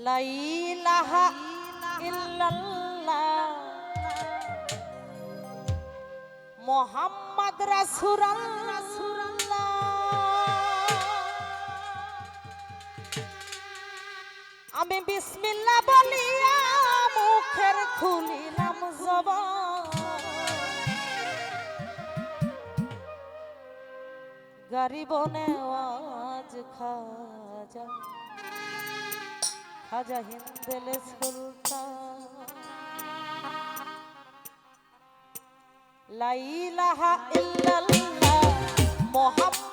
লাইলাহা ইল্লাল্লাহ মোহাম্মদ রাসূলুল্লাহ আমি বিসমিল্লাহ বলিয়া মুখের খুলিলাম জবান গরিব নেওয়াজ খাজা খাজা হিন্দেলে সুলতান। লাইলাহা ইল্লাল্লাহ মোহাম্মদ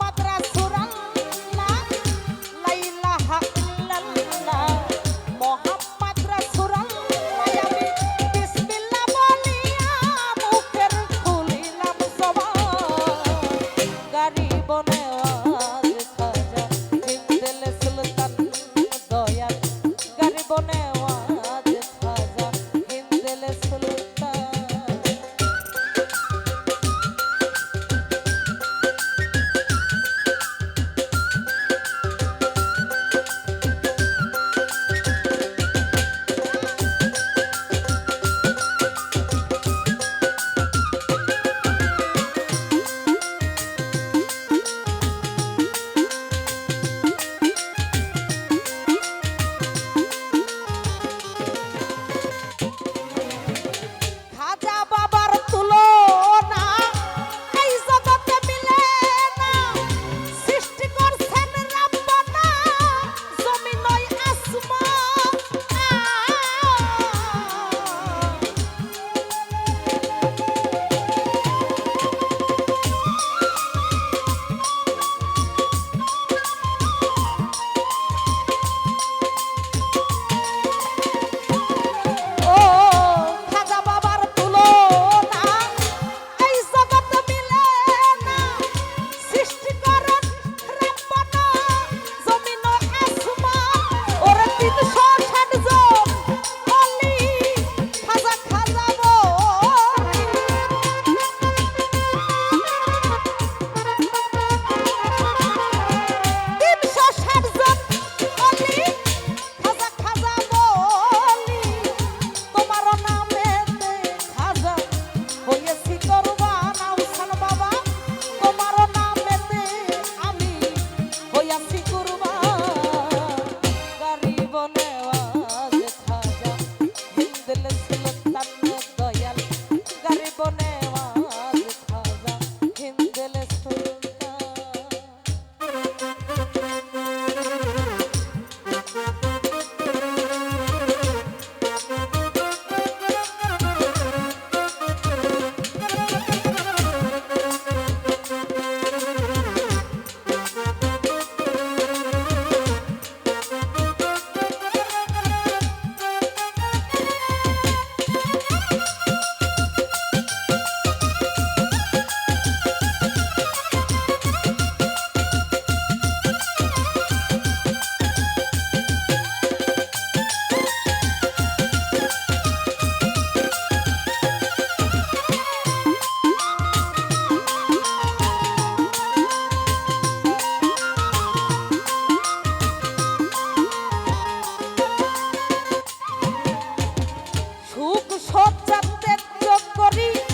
সুখ সব চাপতে যোগ করি।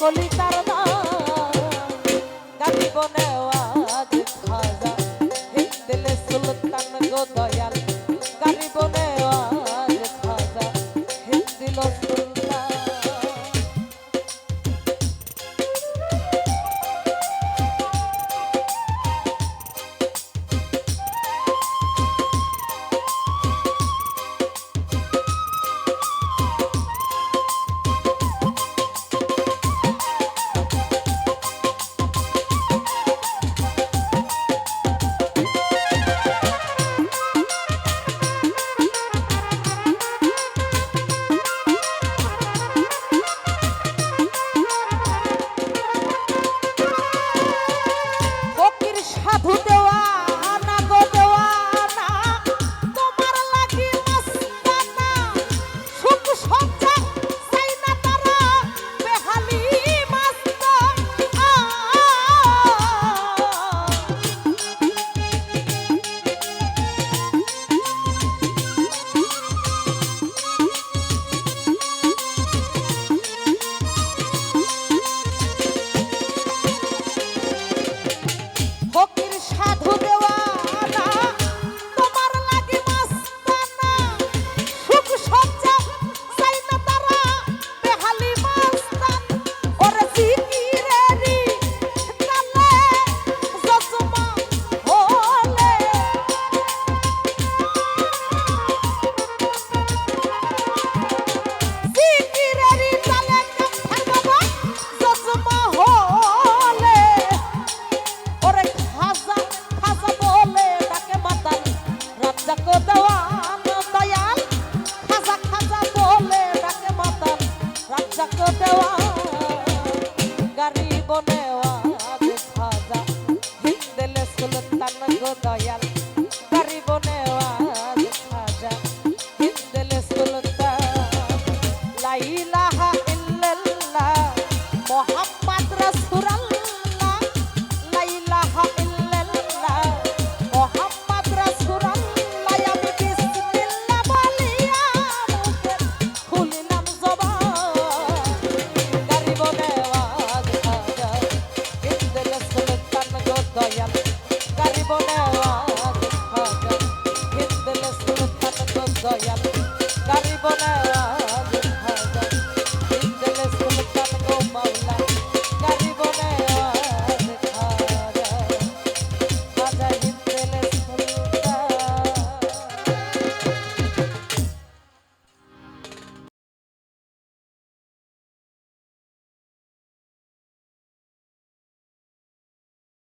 কলিতার গালি বনেওয়াজ খাজা হিন্দিলে সুলতান গো দয়াল